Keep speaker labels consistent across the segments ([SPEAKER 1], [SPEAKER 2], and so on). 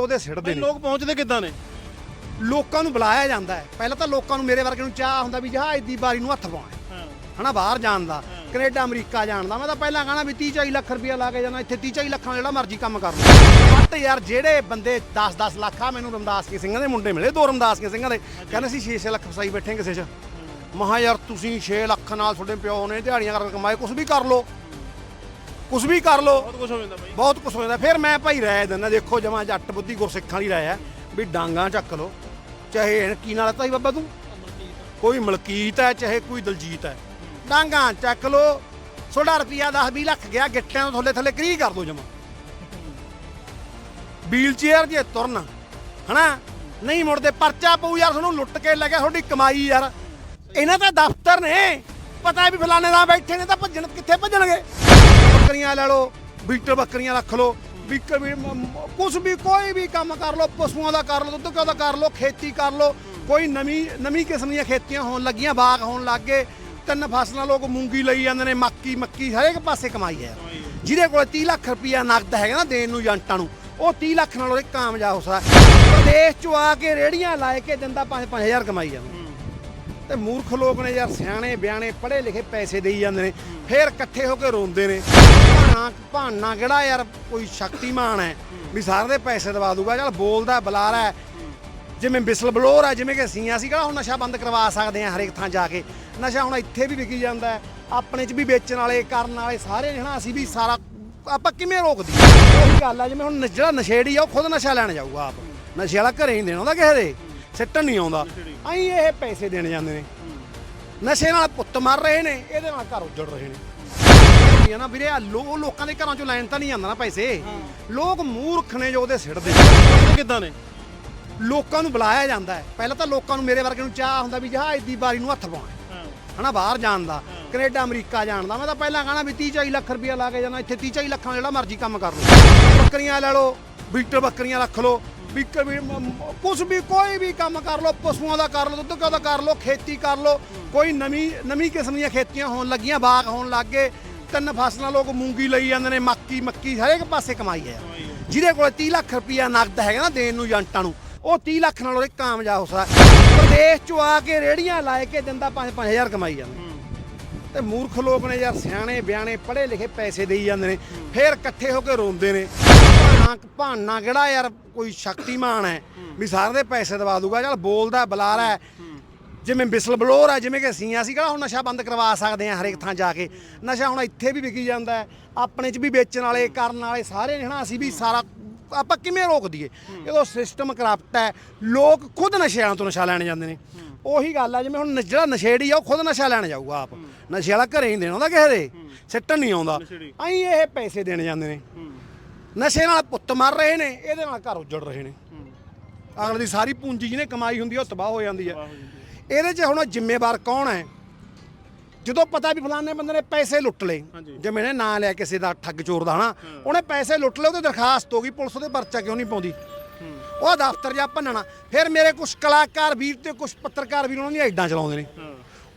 [SPEAKER 1] ਉਹਦੇ ਸਿੱਟਦੇ ਨੇ
[SPEAKER 2] ਲੋਕ ਪਹੁੰਚਦੇ ਕਿੱਦਾਂ ਨੇ?
[SPEAKER 1] ਲੋਕਾਂ ਨੂੰ ਬੁਲਾਇਆ ਜਾਂਦਾ ਹੈ। ਪਹਿਲਾਂ ਤਾਂ ਲੋਕਾਂ ਨੂੰ ਮੇਰੇ ਵਰਗੇ ਨੂੰ ਚਾਹ ਹੁੰਦਾ ਵੀ ਜਹਾਜ਼ ਦੀ ਬਾਰੀ ਨੂੰ ਹੱਥ ਪਾਉਣਾ। ਹਨਾ ਬਾਹਰ ਜਾਣ ਦਾ। ਕੈਨੇਡਾ ਅਮਰੀਕਾ ਜਾਣ ਦਾ। ਮੈਂ ਤਾਂ ਪਹਿਲਾਂ ਕਹਣਾ ਵੀ 30 40 ਲੱਖ ਰੁਪਇਆ ਲਾ ਕੇ ਜਾਣਾ ਇੱਥੇ 30 40 ਲੱਖਾਂ ਜਿਹੜਾ ਮਰਜ਼ੀ ਕੰਮ ਕਰ ਲਓ। ਬਟ ਯਾਰ ਜਿਹੜੇ ਬੰਦੇ 10 10 ਲੱਖ ਆ ਮੈਨੂੰ ਰਮਦਾਸ ਕੇ ਸਿੰਘਾਂ ਦੇ ਮੁੰਡੇ ਮਿਲੇ ਦੋ ਰਮਦਾਸ ਕੇ ਸਿੰਘਾਂ ਦੇ। ਕਹਿੰਦੇ ਸੀ 6 6 ਲੱਖ ਫਸਾਈ ਬੈਠੇ ਕਿਸੇ 'ਚ। ਮਹਾ ਯਾਰ ਤੁਸੀਂ 6 ਲੱਖ ਨਾਲ ਤੁਹਾਡੇ ਪਿਓ ਨੇ ਦਿਹਾੜੀਆਂ ਕਰਕੇ ਕਮਾਏ ਕੁਝ ਵੀ ਕਰ ਲਓ। ਕੁਝ ਵੀ ਕਰ ਲਓ।
[SPEAKER 2] ਬਹੁਤ ਕੁਝ ਹੋ ਜਾਂਦਾ ਬਈ।
[SPEAKER 1] ਬਹੁਤ ਕੁਝ ਹੋ ਜਾਂਦਾ। ਫਿਰ ਮੈਂ ਭਾਈ ਰਾਏ ਦਿੰਦਾ। ਦੇਖੋ ਜਮਾ ਜੱਟ ਬੁੱਧੀ ਗੁਰਸਿੱਖਾਂ ਦੀ ਰਾਏ ਹੈ ਵੀ ਡਾਂਗਾ ਚੱਕ ਲਓ। ਚਾਹੇ ਕੀ ਨਾਲ ਤਾਈ ਬਾਬਾ ਤੂੰ? ਕੋਈ ਮਲਕੀਤ ਹੈ ਚਾਹੇ ਕੋਈ ਦਲਜੀਤ ਹੈ ਡਾਂਗਾ ਚੱਕ ਲਓ। ਤੁਹਾਡਾ ਰੁਪਿਆ 10 20 ਲੱਖ ਗਿਆ। ਗਿੱਟਿਆਂ ਤੋਂ ਥੱਲੇ ਥੱਲੇ ਕਰੀ ਕਰ ਦੋ ਜਮਾ। ਵੀਲ ਚੇਅਰ ਜੇ ਤੁਰਨ ਹਨਾ? ਨਹੀਂ ਮੁੜਦੇ ਪਰਚਾ ਪਊ ਯਾਰ ਤੁਹਾਨੂੰ ਲੁੱਟ ਕੇ ਲੱਗਿਆ ਤੁਹਾਡੀ ਕਮਾਈ ਯਾਰ। ਇਹਨਾਂ ਤਾਂ ਦਫ਼ਤਰ ਨੇ। ਪਤਾ ਵੀ ਫਲਾਣੇ ਦਾ ਬੈਠੇ ਨੇ ਤਾਂ ਭੱਜਣ ਕਿੱਥੇ ਭੱਜਣਗੇ? ਬੱਕਰੀਆਂ ਲੈ ਲਓ, ਬੀਟਰ ਬੱਕਰੀਆਂ ਰੱਖ ਲਓ ਬੀਕਰ ਵੀ ਕੁਝ ਵੀ ਕੋਈ ਵੀ ਕੰਮ ਕਰ ਲਓ, ਪਸ਼ੂਆਂ ਦਾ ਕਰ ਲਓ, ਦੁੱਧ ਘਿਓ ਦਾ ਕਰ ਲਓ, ਖੇਤੀ ਕਰ ਲਓ, ਕੋਈ ਨਵੀਂ ਨਵੀਂ ਕਿਸਮ ਦੀਆਂ ਖੇਤੀਆਂ ਹੋਣ ਲੱਗੀਆਂ, ਬਾਗ ਹੋਣ ਲੱਗ ਗਏ, ਤਿੰਨ ਫਸਲਾਂ ਲੋਕ ਮੂੰਗੀ ਲਈ ਜਾਂਦੇ ਨੇ, ਮੱਕੀ ਮੱਕੀ, ਹਰੇਕ ਪਾਸੇ ਕਮਾਈ ਹੈ। ਜਿਹਦੇ ਕੋਲ 30 ਲੱਖ ਰੁਪਇਆ ਨਗਦ ਹੈਗਾ ਨਾ ਦੇਣ ਨੂੰ ਏਜੰਟਾਂ ਨੂੰ, ਉਹ 30 ਲੱਖ ਨਾਲ ਉਹ ਕਾਮਯਾਬ ਹੋ ਸਕਦਾ। ਪ੍ਰਦੇਸ਼ ਚੋਂ ਆ ਕੇ ਰੇੜੀਆਂ ਲਾਏ ਕੇ ਦਿੰਦਾ 5-5000 ਕਮਾਈ ਜਾਂਦਾ। ਤੇ ਮੂਰਖ ਲੋਕ ਨੇ ਯਾਰ ਸਿਆਣੇ ਬਿਆਣੇ ਪੜ੍ਹੇ ਲਿਖੇ ਪੈਸੇ ਦੇਈ ਜਾਂਦੇ ਨੇ, ਫੇਰ ਇਕੱਠੇ ਹੋ ਕੇ ਰੋਂਦੇ ਨੇ। ਭਾਣਾ ਭਾਣਾ ਕਿਹੜਾ ਯਾਰ ਕੋਈ ਸ਼ਕਤੀਮਾਨ ਹੈ? ਵੀ ਸਾਰਿਆਂ ਦੇ ਪੈਸੇ ਦਵਾ ਦੂਗਾ, ਚੱਲ ਬੋਲਦਾ, ਬੁਲਾਰਾ ਹੈ। ਜਿਵੇਂ ਬਿਸਲ ਬਲੋਰ ਹੈ, ਜਿਵੇਂ ਕਿ ਅਸੀਂ ਅਸੀਂ ਕਿਹੜਾ ਹੁਣ ਨਸ਼ਾ ਬੰਦ ਕਰਵਾ ਸਕਦੇ ਹਾਂ ਹਰੇਕ ਥਾਂ ਜਾ ਕੇ? ਨਸ਼ਾ ਹੁਣ ਇੱਥੇ ਵੀ ਵਿਕੀ ਜਾਂਦਾ ਹੈ, ਆਪਣੇ 'ਚ ਵੀ ਵੇਚਣ ਵਾਲੇ, ਕਰਨ ਵਾਲੇ ਸਾਰੇ ਨੇ ਹਨਾ, ਅਸੀਂ ਵੀ ਸਾਰਾ, ਆਪਾਂ ਕਿਵੇਂ ਰੋਕਦੀ? ਉਹੀ ਗੱਲ ਆ ਜਿਵੇਂ ਹੁਣ ਜਿਹੜਾ ਨਸ਼ੇੜੀ ਆ, ਉਹ ਖੁਦ ਨਸ਼ਾ ਲੈਣ ਜਾਊਗਾ ਆਪ। ਨਸ਼ੇ ਵਾਲਾ ਘਰੇ ਹੀ ਦੇਣਾ ਉਹਦਾ ਕਿਸੇ ਦੇ। ਸਿੱਟਣ ਨਹੀਂ ਆਉਂਦਾ। ਐਂ ਇਹ ਪੈਸੇ ਦੇਣ ਜਾਂਦੇ ਨੇ। ਨਸ਼ੇ ਨਾਲ ਪੁੱਤ ਮਰ ਰਹੇ ਨੇ, ਇਹਦੇ ਨਾਲ ਘਰ ਉੱਜੜ ਰਹੇ ਨੇ। ਇਹ ਨਾ ਵੀਰੇ ਆ ਲੋ, ਲੋਕਾਂ ਦੇ ਘਰਾਂ ਚੋਂ ਲੈਣ ਤਾਂ ਨਹੀਂ ਜਾਂਦਾ ਨਾ ਪੈਸੇ। ਲੋਕ ਮੂਰਖ ਨੇ ਜੋ ਉਹਦੇ ਸਿੱਟਦੇ
[SPEAKER 2] ਕਿੱਦਾਂ ਨੇ?
[SPEAKER 1] ਲੋਕਾਂ ਨੂੰ ਬੁਲਾਇਆ ਜਾਂਦਾ ਹੈ। ਪਹਿਲਾਂ ਤਾਂ ਲੋਕਾਂ ਨੂੰ ਮੇਰੇ ਵਰਗੇ ਨੂੰ ਚਾਹ ਹੁੰਦਾ ਵੀ ਜਹਾਜ਼ ਦੀ ਬਾਰੀ ਨੂੰ ਹੱਥ ਪਾਉਣਾ।
[SPEAKER 2] ਹਾਂ
[SPEAKER 1] ਹਨਾ, ਬਾਹਰ ਜਾਣ ਦਾ। ਕੈਨੇਡਾ, ਅਮਰੀਕਾ ਜਾਣ ਦਾ। ਮੈਂ ਤਾਂ ਪਹਿਲਾਂ ਕਹਣਾ ਵੀ 30 40 ਲੱਖ ਰੁਪਇਆ ਲਾ ਕੇ ਜਾਣਾ। ਇੱਥੇ 30 40 ਲੱਖਾਂ ਜਿਹੜਾ ਮਰਜ਼ੀ ਕੰਮ ਕਰ ਲਓ। ਬੱਕਰੀਆਂ ਲੈ ਲਓ, ਬੀਟਰ ਬੱਕਰੀਆਂ ਰੱਖ ਲਓ। ਬੀਕਰ ਵੀ ਕੁਛ ਵੀ, ਕੋਈ ਵੀ ਕੰਮ ਕਰ ਲਓ, ਪਸ਼ੂਆਂ ਦਾ ਕਰ ਲਓ, ਦੁੱਧ ਦਾ ਕਰ ਲਓ, ਖੇਤੀ ਕਰ ਲਓ, ਕੋਈ ਨਵੀਂ ਨਵੀਂ ਕਿਸਮ ਦੀਆਂ ਖੇਤੀਆਂ ਹੋਣ ਲੱਗੀਆਂ, ਬਾਗ ਹੋਣ ਲੱਗ ਗਏ, ਤਿੰਨ ਫਸਲਾਂ ਲੋਕ ਮੂੰਗੀ ਲਈ ਜਾਂਦੇ ਨੇ, ਮੱਕੀ ਮੱਕੀ, ਹਰੇਕ ਪਾਸੇ ਕਮਾਈ ਹੈ। ਜਿਹਦੇ ਕੋਲ 30 ਲੱਖ ਰੁਪਇਆ ਨਗਦ ਹੈਗਾ ਨਾ ਦੇਣ ਨੂੰ ਏਜੰਟਾਂ ਨੂੰ, ਉਹ 30 ਲੱਖ ਨਾਲ ਉਹਦੇ ਕਾਮਯਾਬ ਹੋ ਸਕਦਾ। ਪ੍ਰਦੇਸ਼ ਚੋਂ ਆ ਕੇ ਰੇੜੀਆਂ ਲਾਏ ਕੇ ਦਿੰਦਾ 5-5000 ਕਮਾਈ ਜਾਂਦਾ। ਤੇ ਮੂਰਖ ਲੋਕ ਨੇ ਯਾਰ ਸਿਆਣੇ ਬਿਆਣੇ ਪੜ੍ਹੇ ਲਿਖੇ ਪੈਸੇ ਦੇਈ ਜਾਂਦੇ ਨੇ, ਫੇਰ ਇਕੱਠੇ ਹੋ ਕੇ ਰੋਂਦੇ ਨੇ। ਭਾਣਾ ਭਾਣਾ ਕਿਹੜਾ ਯਾਰ ਕੋਈ ਸ਼ਕਤੀਮਾਨ ਹੈ ਵੀ ਸਾਰਿਆਂ ਦੇ ਪੈਸੇ ਦਵਾ ਦੂਗਾ, ਚੱਲ ਬੋਲਦਾ, ਬੁਲਾਰਾ ਹੈ। ਜਿਵੇਂ ਬਿਸਲ ਬਲੋਰ ਹੈ, ਜਿਵੇਂ ਕਿ ਅਸੀਂ ਅਸੀਂ ਕਿਹੜਾ ਹੁਣ ਨਸ਼ਾ ਬੰਦ ਕਰਵਾ ਸਕਦੇ ਹਾਂ ਹਰੇਕ ਥਾਂ ਜਾ ਕੇ। ਨਸ਼ਾ ਹੁਣ ਇੱਥੇ ਵੀ ਵਿਕੀ ਜਾਂਦਾ ਹੈ, ਆਪਣੇ 'ਚ ਵੀ ਵੇਚਣ ਵਾਲੇ, ਕਰਨ ਵਾਲੇ ਸਾਰੇ ਨੇ ਹਨਾ, ਅਸੀਂ ਵੀ ਸਾਰਾ, ਆਪਾਂ ਕਿਵੇਂ ਰੋਕ ਦਈਏ? ਜਦੋਂ ਸਿਸਟਮ ਕਰਪਟ ਹੈ, ਲੋਕ ਖੁਦ ਨਸ਼ਿਆਂ ਤੋਂ ਨਸ਼ਾ ਲੈਣ ਜਾਂਦੇ ਨੇ। ਉਹੀ ਗੱਲ ਆ ਜਿਵੇਂ ਹੁਣ ਜਿਹੜਾ ਨਸ਼ੇੜੀ ਆ ਉਹ ਖੁਦ ਨਸ਼ਾ ਲੈਣ ਜਾਊਗਾ ਆਪ। ਨਸ਼ੇ ਵਾਲਾ ਘਰੇ ਹੀ ਦੇਣਾ ਉਹਦਾ ਕਿਸੇ ਦੇ। ਸਿੱਟਣ ਨਹੀਂ ਆਉਂਦਾ।
[SPEAKER 2] ਨਸ਼ੇੜੀ।
[SPEAKER 1] ਐਂ ਇਹ ਪੈਸੇ ਦੇਣ ਜਾਂਦੇ ਨੇ। ਨਸ਼ੇ ਨਾਲ ਪੁੱਤ ਮਰ ਰਹੇ ਨੇ ਇਹਦੇ ਨਾਲ ਘਰ ਉੱਜੜ ਰਹੇ ਨੇ। ਅਗਲੇ ਦੀ ਸਾਰੀ ਪੂੰਜੀ ਜਿਹਨੇ ਕਮਾਈ ਹੁੰਦੀ ਆ ਉਹ ਤਬਾਹ ਹੋ ਜਾਂਦੀ ਹੈ ਇਹਦੇ 'ਚ ਹੁਣ ਜ਼ਿੰਮੇਵਾਰ ਕੌਣ ਹੈ? ਜਦੋਂ ਪਤਾ ਵੀ ਫਲਾਣੇ ਬੰਦੇ ਨੇ ਪੈਸੇ ਲੁੱਟ ਲਏ
[SPEAKER 2] ਹਾਂਜੀ।
[SPEAKER 1] ਜਿਵੇਂ ਨੇ ਨਾਂ ਲਿਆ ਕਿਸੇ ਦਾ ਠੱਗ ਚੋਰ ਦਾ ਹਨਾ? ਉਹਨੇ ਪੈਸੇ ਲੁੱਟ ਲਏ ਉਹਦੇ ਦਰਖਾਸਤ ਹੋ ਗਈ ਪੁਲਿਸ ਉਹਦੇ ਪਰਚਾ ਕਿਉਂ ਨਹੀਂ ਪਾਉਂਦੀ? ਉਹ ਦਫ਼ਤਰ ਜਾ ਭੰਨਣਾ। ਫਿਰ ਮੇਰੇ ਕੁਝ ਕਲਾਕਾਰ ਵੀਰ ਤੇ ਕੁਝ ਪੱਤਰਕਾਰ ਵੀਰ, ਉਹਨਾਂ ਦੀਆਂ ਐਡਾਂ ਚਲਾਉਂਦੇ ਨੇ।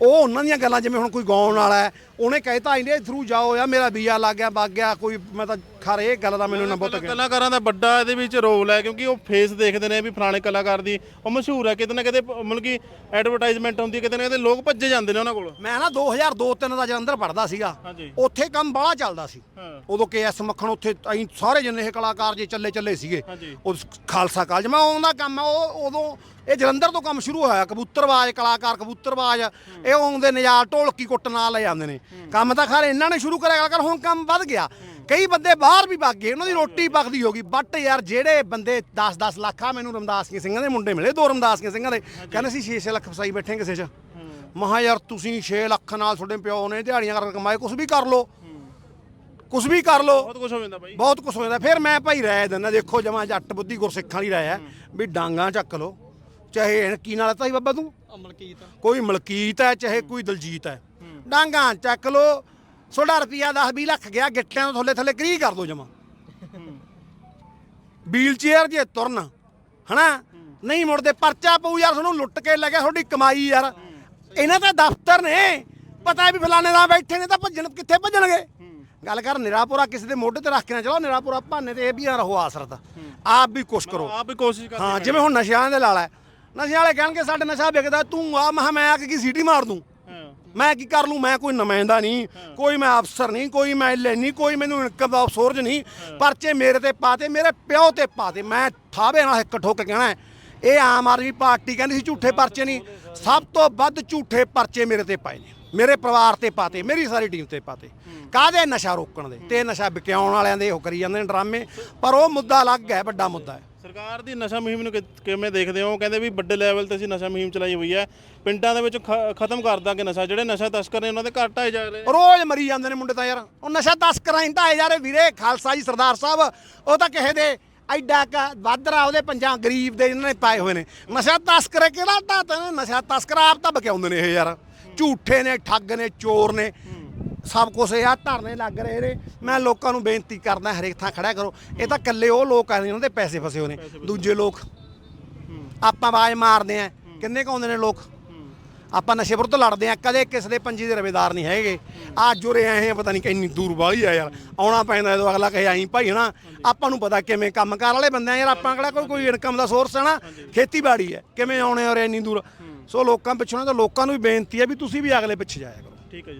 [SPEAKER 1] ਉਹ ਉਹਨਾਂ ਦੀਆਂ ਗੱਲਾਂ ਜਿਵੇਂ ਹੁਣ ਕੋਈ ਗਾਉਣ ਵਾਲਾ ਹੈ ਉਹਨੇ ਕਹਿਤਾ ਇਹਦੇ ਥਰੂ ਜਾਓ ਯਾ ਮੇਰਾ ਵੀਜ਼ਾ ਲੱਗ ਗਿਆ ਵਗ ਗਿਆ ਕੋਈ ਮੈਂ ਤਾਂ ਖਰ ਇਹ ਗੱਲ ਦਾ ਮੈਨੂੰ ਨਾ ਬਹੁਤ
[SPEAKER 2] ਕਲਾਕਾਰਾਂ ਦਾ ਵੱਡਾ ਇਹਦੇ ਵਿੱਚ ਰੋਲ ਹੈ ਕਿਉਂਕਿ ਉਹ ਫੇਸ ਦੇਖਦੇ ਨੇ ਵੀ ਫਲਾਣੇ ਕਲਾਕਾਰ ਦੀ ਉਹ ਮਸ਼ਹੂਰ ਹੈ ਕਿਤੇ ਨਾ ਕਿਤੇ ਮਤਲਬ ਕਿ ਐਡਵਰਟਾਈਜ਼ਮੈਂਟ ਹੁੰਦੀ ਹੈ ਕਿਤੇ ਨਾ ਕਿਤੇ ਲੋਕ ਭੱਜੇ ਜਾਂਦੇ ਨੇ ਉਹਨਾਂ ਕੋਲ
[SPEAKER 1] ਮੈਂ ਨਾ 2002-3 ਦਾ ਜਲੰਧਰ ਪੜਦਾ ਸੀਗਾ। ਉੱਥੇ ਕੰਮ ਬੜਾ ਚੱਲਦਾ ਸੀ ਉਦੋਂ ਕੇਐਸ ਮੱਖਣ ਉੱਥੇ ਅਸੀਂ ਸਾਰੇ ਜਿੰਨੇ ਇਹ ਕਲਾਕਾਰ ਜੇ ਚੱਲੇ ਚੱਲੇ ਸੀਗੇ। ਉਹ ਖਾਲਸਾ ਕਾਲਜ ਮੈਂ ਆਉਂਦਾ ਕੰਮ ਆ, ਉਹ ਉਦੋਂ ਇਹ ਜਲੰਧਰ ਤੋਂ ਕੰਮ ਸ਼ੁਰੂ ਹੋਇਆ ਕਬੂਤਰਬਾਜ਼ ਕਲਾਕਾਰ ਕਬੂਤਰਬਾਜ਼ ਇਹ ਆਉਂਦੇ ਨਜਾਲ ਢੋਲਕੀ ਕੁੱਟ ਨਾਲ ਲੈ ਜਾਂਦੇ ਨੇ। ਕੰਮ ਤਾਂ ਖੈਰ ਇਹਨਾਂ ਨੇ ਸ਼ੁਰੂ ਕਰਿਆ ਕਰ ਹੁਣ ਕੰਮ ਵੱਧ ਗਿਆ। ਕਈ ਬੰਦੇ ਬਾਹਰ ਵੀ ਵਗ ਗਏ ਉਹਨਾਂ ਦੀ ਰੋਟੀ ਪੱਕਦੀ ਹੋ ਗਈ ਬਟ ਯਾਰ ਜਿਹੜੇ ਬੰਦੇ 10-10 ਲੱਖ ਆ ਮੈਨੂੰ ਰਮਦਾਸ ਕੇ ਸਿੰਘਾਂ ਦੇ ਮੁੰਡੇ ਮਿਲੇ ਦੋ ਰਮਦਾਸ ਕੇ ਸਿੰਘਾਂ ਦੇ। ਕਹਿੰਦੇ ਸੀ 6-6 ਲੱਖ ਫਸਾਈ ਬੈਠੇ ਕਿਸੇ 'ਚ। ਮਹਾ ਯਾਰ ਤੁਸੀਂ 6 ਲੱਖ ਨਾਲ ਤੁਹਾਡੇ ਪਿਓ ਨੇ ਦਿਹਾੜੀਆਂ ਕਰਕੇ ਕਮਾਏ ਕੁਝ ਵੀ ਕਰ ਲਓ। ਕੁਝ ਵੀ ਕਰ ਲਓ।
[SPEAKER 2] ਬਹੁਤ ਕੁਝ ਹੋ ਜਾਂਦਾ ਬਾਈ।
[SPEAKER 1] ਬਹੁਤ ਕੁਝ ਹੋ ਜਾਂਦਾ। ਫਿਰ ਮੈਂ ਭਾਈ ਰਾਏ ਦਿੰਦਾ ਦੇਖੋ ਜਮਾ ਜੱਟ ਬੁੱਧੀ ਗੁਰਸਿੱਖਾਂ ਦੀ ਰਾਏ ਹੈ। ਵੀ ਡਾਂਗਾ ਚੱਕ ਲਓ। ਚਾਹੇ ਕੀ ਨਾਲ ਤਾਈ ਬਾਬਾ ਤੂੰ?
[SPEAKER 3] ਅਮਲਕੀਤ
[SPEAKER 1] ਕੋਈ ਮਲਕੀਤ ਹੈ ਚਾਹੇ ਕੋਈ ਦਲਜੀਤ ਹੈ। ਡਾਂਗਾ ਚੱਕ ਲਓ ਤੁਹਾਡਾ ਰੁਪਿਆ 10 20 ਲੱਖ ਗਿਆ ਗਿੱਟਿਆਂ ਤੋਂ ਥੱਲੇ ਥੱਲੇ ਕਰੀ ਕਰ ਦੋ ਜਮਾ। ਵੀਲ ਚੇਅਰ ਜੇ ਤੁਰਨ ਹਨਾ? ਨਹੀਂ ਮੁੜਦੇ ਪਰਚਾ ਪਊ ਯਾਰ ਤੁਹਾਨੂੰ ਲੁੱਟ ਕੇ ਲੱਗਿਆ ਤੁਹਾਡੀ ਕਮਾਈ ਯਾਰ। ਇਹਨਾਂ ਤਾਂ ਦਫ਼ਤਰ ਨੇ। ਪਤਾ ਵੀ ਫਲਾਣੇ ਦਾ ਬੈਠੇ ਨੇ ਤਾਂ ਭੱਜਣ ਕਿੱਥੇ ਭੱਜਣਗੇ? ਗੱਲ ਕਰ ਨਿਰਾਪੁਰਾ ਕਿਸੇ ਦੇ ਮੋਢੇ ਤੇ ਰੱਖ ਕੇ ਨਾ ਚਲੋ ਨਿਰਾਪੁਰਾ ਭਾਨੇ ਤੇ ਇਹ ਵੀ ਨਾ ਰਹੋ ਆਸਰਤ। ਆਪ ਵੀ ਕੁਛ ਕਰੋ।
[SPEAKER 2] ਆਪ ਵੀ ਕੋਸ਼ਿਸ਼ ਕਰਦੇ
[SPEAKER 1] ਹਾਂ ਜਿਵੇਂ ਹੁਣ ਨਸ਼ਿਆਂ ਦੇ ਲਾਲਾ ਨਸ਼ਿਆਂ ਵਾਲੇ ਕਹਿਣਗੇ ਸਾਡੇ ਨਸ਼ਾ ਵਿਕਦਾ ਤੂੰ ਆ ਮਹਾ ਮੈਂ ਆ ਕੇ ਕੀ ਸੀਟੀ ਮਾਰ ਦੂੰ? ਮੈਂ ਕੀ ਕਰ ਲੂੰ? ਮੈਂ ਕੋਈ ਨੁਮਾਇੰਦਾ ਨਹੀਂ ਕੋਈ ਮੈਂ ਅਫਸਰ ਨਹੀਂ ਕੋਈ ਮੈਂ ਨਹੀਂ ਕੋਈ ਮੈਨੂੰ ਇਨਕਮ ਦਾ ਸੋਰਸ ਨਹੀਂ। ਪਰਚੇ ਮੇਰੇ ਤੇ ਪਾਤੇ ਮੇਰੇ ਪਿਓ ਤੇ ਪਾਤੇ ਮੈਂ ਠਾਵੇ ਨਾਲ ਇੱਕ ਠੋਕ ਕੇ ਕਹਿਣਾ ਇਹ ਆਮ ਆਦਮੀ ਪਾਰਟੀ ਕਹਿੰਦੀ ਸੀ ਝੂਠੇ ਪਰਚੇ ਨਹੀਂ। ਸਭ ਤੋਂ ਵੱਧ ਝੂਠੇ ਪਰਚੇ ਮੇਰੇ ਤੇ ਪਾਏ ਨੇ। ਮੇਰੇ ਪਰਿਵਾਰ ਤੇ ਪਾਤੇ ਮੇਰੀ ਸਾਰੀ ਟੀਮ ਤੇ ਪਾਤੇ ਕਾਹਦੇ ਨਸ਼ਾ ਰੋਕਣ ਦੇ? ਤੇ ਨਸ਼ਾ ਵਿਕਿਆਉਣ ਵਾਲਿਆਂ ਦੇ ਉਹ ਕਰੀ ਜਾਂਦੇ ਨੇ ਡਰਾਮੇ। ਪਰ ਉਹ ਮੁੱਦਾ ਅਲੱਗ ਹੈ ਵੱਡਾ ਮੁੱਦਾ ਹੈ।
[SPEAKER 2] ਸਰਕਾਰ ਦੀ ਨਸ਼ਾ ਮੁਹਿੰਮ ਨੂੰ ਕਿ- ਕਿਵੇਂ ਦੇਖਦੇ ਹੋ? ਕਹਿੰਦੇ ਵੀ ਵੱਡੇ ਲੈਵਲ ਤੇ ਅਸੀਂ ਨਸ਼ਾ ਮੁਹਿੰਮ ਚਲਾਈ ਹੋਈ ਹੈ। ਪਿੰਡਾਂ ਦੇ ਵਿੱਚ ਖ- ਖਤਮ ਕਰ ਦਾਂਗੇ ਨਸ਼ਾ। ਜਿਹੜੇ ਨਸ਼ਾ ਤਸਕਰ ਨੇ, ਉਹਨਾਂ ਦੇ ਘਰ ਢਾਏ ਜਾ ਰਹੇ
[SPEAKER 1] ਰੋਜ਼ ਮਰੀ ਜਾਂਦੇ ਨੇ ਮੁੰਡੇ ਤਾਂ ਯਾਰ। ਉਹ ਨਸ਼ਾ ਤਸਕਰਾਂ ਹੀ ਢਾਏ ਯਾਰ ਰਹੇ। ਵੀਰੇ, ਖਾਲਸਾ ਜੀ, ਸਰਦਾਰ ਸਾਹਿਬ, ਉਹ ਤਾਂ ਕਿਸੇ ਦੇ ਐਡਾ ਕਾ ਵਾਧਰਾ ਉਹਦੇ ਪੰਜਾਂ ਗਰੀਬ ਦੇ ਇਹਨਾਂ ਨੇ ਪਾਏ ਹੋਏ ਨੇ। ਨਸ਼ਾ ਤਸਕਰ ਕਿਹੜਾ ਢਾਤਾ ਨਸ਼ਾ ਤਸਕਰ ਆਪ ਤਾਂ ਬਕਿਆਉਂਦੇ ਨੇ ਇਹ ਯਾਰ। ਝੂਠੇ ਨੇ, ਠੱਗ ਨੇ, ਚੋਰ ਨੇ। ਸਭ ਕੁਝ ਇਹ ਆ ਧਰਨੇ ਲੱਗ ਰਹੇ ਨੇ। ਮੈਂ ਲੋਕਾਂ ਨੂੰ ਬੇਨਤੀ ਕਰਦਾ ਹਰੇਕ ਥਾਂ ਖੜਾ ਕਰੋ। ਇਹ ਤਾਂ ਇਕੱਲੇ ਉਹ ਲੋਕ ਆ ਜਿਨ੍ਹਾਂ ਦੇ ਪੈਸੇ ਫਸੇ ਹੋਏ ਨੇ। ਦੂਜੇ ਲੋਕ। ਆਪਾਂ ਆਵਾਜ਼ ਮਾਰਦੇ ਆ। ਕਿੰਨੇ ਕੁ ਆਉਂਦੇ ਨੇ ਲੋਕ? ਆਪਾਂ ਨਸ਼ੇ ਵਿਰੁੱਧ ਲੜਦੇ ਆ ਕਦੇ ਕਿਸੇ ਦੇ ਪੰਜੀ ਦੇ ਰਵੇਦਾਰ ਨਹੀਂ ਹੈਗੇ। ਆ ਜੁਰੇ ਆਏ ਆ ਪਤਾ ਨਹੀਂ ਕਿੰਨੀ ਦੂਰ ਵਾਲੀ ਆ ਯਾਰ। ਆਉਣਾ ਪੈਂਦਾ ਜਦੋਂ ਅਗਲਾ ਕਹੇ ਆਈ ਭਾਈ ਹਨਾ ਆਪਾਂ ਨੂੰ ਪਤਾ ਕਿਵੇਂ ਕੰਮਕਾਰ ਵਾਲੇ ਬੰਦੇ ਆ ਯਾਰ। ਆਪਾਂ ਕਿਹੜਾ ਕੋਈ ਕੋਈ ਇਨਕਮ ਦਾ ਸੋਰਸ ਹੈ ਨਾ। ਖੇਤੀਬਾੜੀ ਹੈ ਕਿਵੇਂ ਆਉਣੇ ਔਰ ਇੰਨੀ ਦੂਰ? ਸੋ ਲੋਕਾਂ ਪਿੱਛੋਂ ਨਾ ਤਾਂ ਲੋਕਾਂ ਨੂੰ ਵੀ ਬੇਨਤੀ ਹੈ ਵੀ ਤੁਸੀਂ ਵੀ ਅਗਲੇ ਪਿੱਛੇ ਜਾਇਆ ਕਰੋ।
[SPEAKER 2] ਠੀਕ ਹੈ ਜੀ।